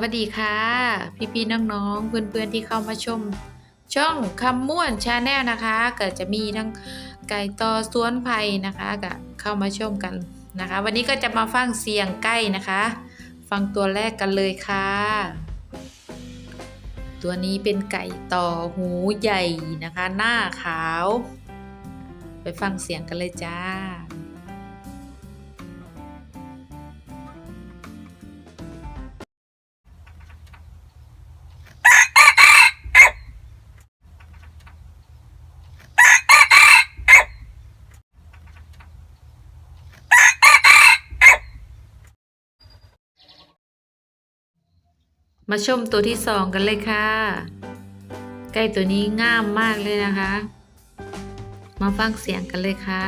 วัสดีค่ะ พี่ๆน้องๆเพื่อนๆที่เข้ามาชม ช่องคำม่วนชาแนลนะคะก็จะมีทั้งไก่ต่อสวนไผ่นะคะก็เข้ามาชมกันนะคะ วันนี้ก็จะมาฟังเสียงใกล้นะคะ ฟังตัวแรกกันเลยค่ะ ตัวนี้เป็นไก่ต่อหูใหญ่นะคะ หน้าขาว ไปฟังเสียงกันเลยจ้า มาชมตัวที่สองกันเลยค่ะ ไก่ตัวนี้ง่ามมากเลยนะคะ มาฟังเสียงกันเลยค่ะ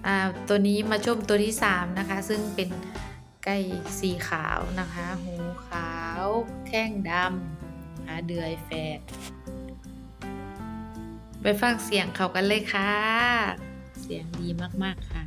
อ่า ตัวนี้มาชมตัวที่สามนะคะ ซึ่งเป็นไก่สีขาวนะคะ หูขาวแข้งดำนะคะเดือยแฝดไปฟังเสียงเขากันเลยค่ะ เสียงดีมากๆค่ะ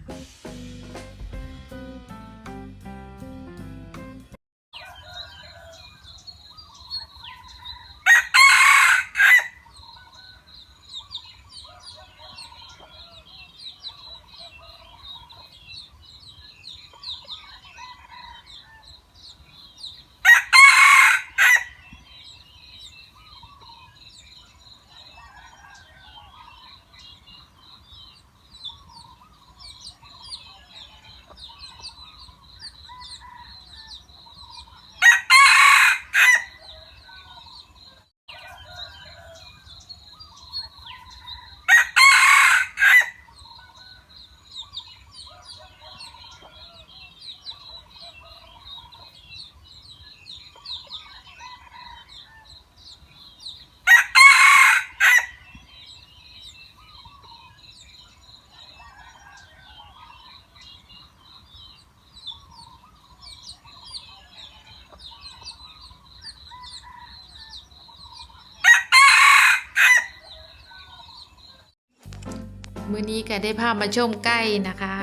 มื้อนี้ก็ได้พามาชมไก่นะคะ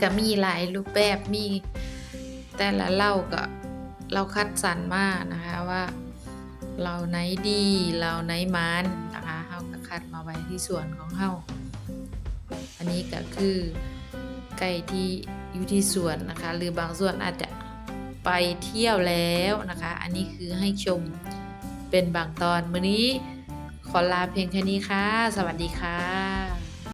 ก็มีหลายรูปแบบมีแต่ละเล่าก็เราคัดสรรมานะคะว่าเราไหนดีเราไหนมันนะคะเฮาก็คัดมาไว้ที่ส่วนของเฮาอันนี้ก็คือไก่ที่อยู่ที่สวนนะคะ หรือบางส่วนอาจจะไปเที่ยวแล้วนะคะ อันนี้คือให้ชมเป็นบางตอนมื้อนี้ขอลาเพียงแค่นี้ค่ะ สวัสดีค่ะ